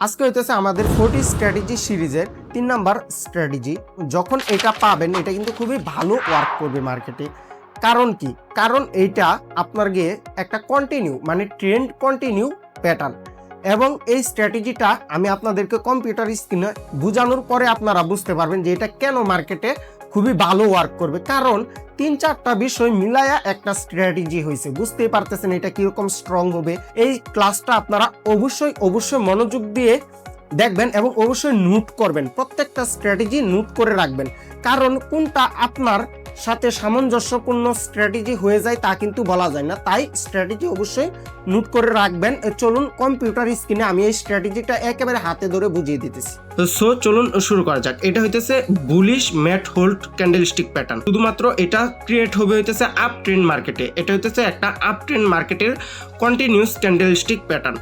আজকে হইতেছে আমাদের ফোর্টি স্ট্র্যাটেজি সিরিজের তিন নাম্বার স্ট্র্যাটেজি। যখন এটা পাবেন, এটা কিন্তু খুবই ভালো ওয়ার্ক করবে মার্কেটে কারণ কি? কারণ এইটা আপনার গিয়ে একটা কন্টিনিউ মানে ট্রেন্ড কন্টিনিউ প্যাটার্ন এবং এই স্ট্র্যাটেজিটা আমি আপনাদেরকে কম্পিউটার স্ক্রিনে বোঝানোর পরে আপনারা বুঝতে পারবেন যে এটা কেন মার্কেটে খুবই ভালো ওয়ার্ক করবে। কারণ তিন চারটা বিষয় মিলায়া একটা স্ট্র্যাটেজি হয়েছে বুঝতেই পারতেছেন এটা কীরকম স্ট্রং হবে। এই ক্লাসটা আপনারা অবশ্যই অবশ্যই মনোযোগ দিয়ে দেখবেন এবং অবশ্যই নোট করবেন। প্রত্যেকটা স্ট্র্যাটেজি নোট করে রাখবেন। কারণ কোনটা আপনার সাথে সামঞ্জস্যপূর্ণ স্ট্র্যাটেজি হয়ে যায় তা কিন্তু বলা যায় না। তাই স্ট্র্যাটেজি অবশ্যই নোট করে রাখবেন। চলুন কম্পিউটার স্ক্রিনে আমি এই স্ট্র্যাটেজিটা একেবারে হাতে ধরে বুঝিয়ে দিতেছি। তো সো চলুন শুরু করা যাক। এটা হইতেছে bullish mat hold candlestick pattern শুধুমাত্র এটা ক্রিয়েট হবে হইতেছে আপ ট্রেন্ড মার্কেটে এটা হইতেছে একটা আপ ট্রেন্ড মার্কেটের কন্টিনিউস ক্যান্ডেলস্টিক প্যাটার্ন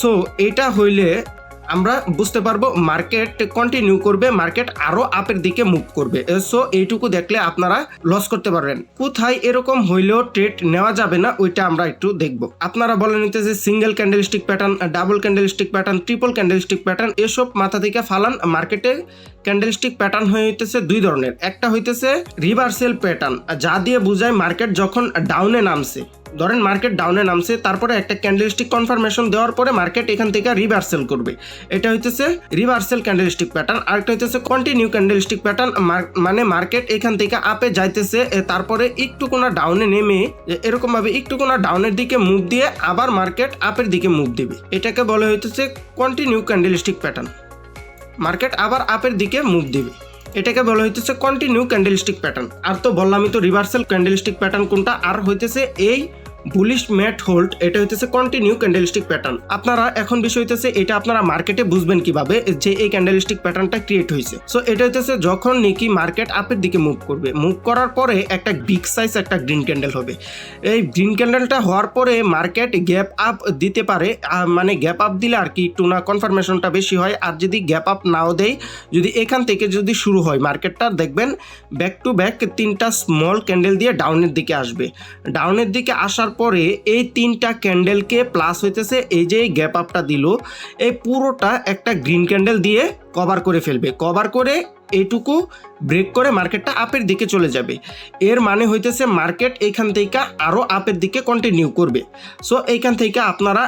সো এটা হইলে আমরা বুঝতে পারব মার্কেট কন্টিনিউ করবে মার্কেট আরও আপের দিকে মুভ করবে। সো এইটুকু দেখলে আপনারা লস করতে পারবেন। কোথায় এরকম হইলেও ট্রেড নেওয়া যাবে না, ওইটা আমরা একটু দেখব। আপনারা বলে নিতে যে single candlestick pattern double candlestick pattern triple candlestick pattern এসব মাথা থেকে ফালান মার্কেটে ক্যান্ডেলস্টিক প্যাটার্ন হয়ে হইতেছে দুই ধরনের। একটা হইতেছে রিভার্সেল প্যাটার্ন যা দিয়ে বোঝায় মার্কেট যখন ডাউনে নামছে। ধরেন মার্কেট ডাউনে নামছে তারপরে একটা ক্যান্ডেলস্টিক কনফার্মেশন দেওয়ার পরে মার্কেট এখান থেকে রিভার্সেল করবে। এটা হইতেছে রিভার্সেল ক্যান্ডেলস্টিক প্যাটার্ন আরেকটা হইতেছে কন্টিনিউ ক্যান্ডেলস্টিক প্যাটার্ন মানে মার্কেট এখান থেকে আপে যাইতেছে তারপরে একটু কোনা ডাউনে নেমে এ, এরকম ভাবে একটু কোনা ডাউনের দিকে মুভ দিয়ে আবার মার্কেট আপের দিকে মুভ দেবে। এটাকে বলা হইতেছে কন্টিনিউ ক্যান্ডেলস্টিক প্যাটার্ন মার্কেট আবার আপের দিকে মুভ দিবে। এটাকে বলা হইতেছে কন্টিনিউ ক্যান্ডেলস্টিক প্যাটার্ন আর তো বললামই তো রিভার্সাল ক্যান্ডেলস্টিক প্যাটার্ন কোনটা? আর হইতেছে এই বুলিশ ম্যাট হোল্ড এটা হইতেছে কন্টিনিউ ক্যান্ডেলস্টিক প্যাটার্ন আপনারা এখন বিষয় হইতেছে এটা আপনারা মার্কেটে বুঝবেন কীভাবে যে এই ক্যান্ডেলস্টিক প্যাটার্নটা ক্রিয়েট হয়েছে সো এটা হইতেছে যখন নাকি মার্কেট আপের দিকে মুভ করবে। মুভ করার পরে একটা বিগ সাইজ একটা গ্রিন ক্যান্ডেল হবে। এই গ্রিন ক্যান্ডেলটা হওয়ার পরে মার্কেট গ্যাপ আপ দিতে পারে মানে গ্যাপ আপ দিলে আর কি একটু না কনফার্মেশনটা বেশি হয়। আর যদি গ্যাপ আপ নাও দেয়, যদি এখান থেকে যদি শুরু হয় মার্কেটটা দেখবেন ব্যাক টু ব্যাক তিনটা স্মল ক্যান্ডেল দিয়ে ডাউনের দিকে আসবে। ডাউনের দিকে আসার পরে এই তিনটা ক্যান্ডেলকে প্লাস হইতেছে এই যে গ্যাপ আপটা দিল, এই পুরোটা একটা গ্রিন ক্যান্ডেল দিয়ে কভার করে ফেলবে। কভার করে এইটুকু ব্রেক করে মার্কেটটা আপের দিকে চলে যাবে। এর মানে হইতেছে মার্কেট এইখান থেকে আরও আপের দিকে কন্টিনিউ করবে। সো এইখান থেকে আপনারা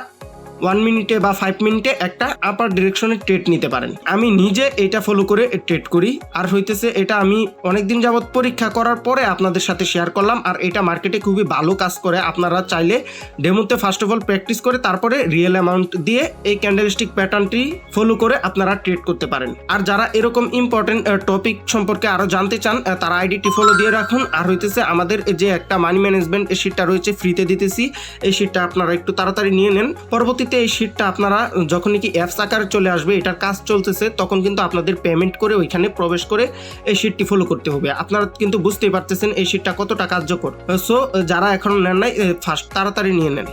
ওয়ান মিনিটে বা ফাইভ মিনিটে একটা আপার ডিরেকশনে ট্রেড নিতে পারেন। আমি নিজে এটা ফলো করে ট্রেড করি। আর হইতেছে এটা আমি অনেকদিন যাবত পরীক্ষা করার পরে আপনাদের সাথে শেয়ার করলাম। আর এটা মার্কেটে খুবই ভালো কাজ করে। আপনারা চাইলে ডেমোতে ফার্স্ট অফ অল প্র্যাকটিস করে তারপরে রিয়েল অ্যামাউন্ট দিয়ে এই ক্যান্ডেলস্টিক প্যাটার্নটি ফলো করে আপনারা ট্রেড করতে পারেন। আর যারা এরকম ইম্পর্টেন্ট টপিক সম্পর্কে আরও জানতে চান তারা আইডিটি ফলো দিয়ে রাখুন। আর হইতেছে আমাদের যে একটা মানি ম্যানেজমেন্ট এই শিটটা রয়েছে ফ্রিতে দিতেছি। এই শিটটা আপনারা একটু তাড়াতাড়ি নিয়ে নেন। পরবর্তীতে এই শিটটা আপনারা যখন নাকি অ্যাপস আকারে চলে আসবে, এটার কাজ চলতেছে, তখন কিন্তু আপনাদের পেমেন্ট করে ওইখানে প্রবেশ করে এই শিটটি ফলো করতে হবে। আপনারা কিন্তু বুঝতেই পারতেছেন এই শিটটা কতটা কার্যকর। সো যারা এখনও নেন নাই ফার্স্ট তাড়াতাড়ি নিয়ে নেন।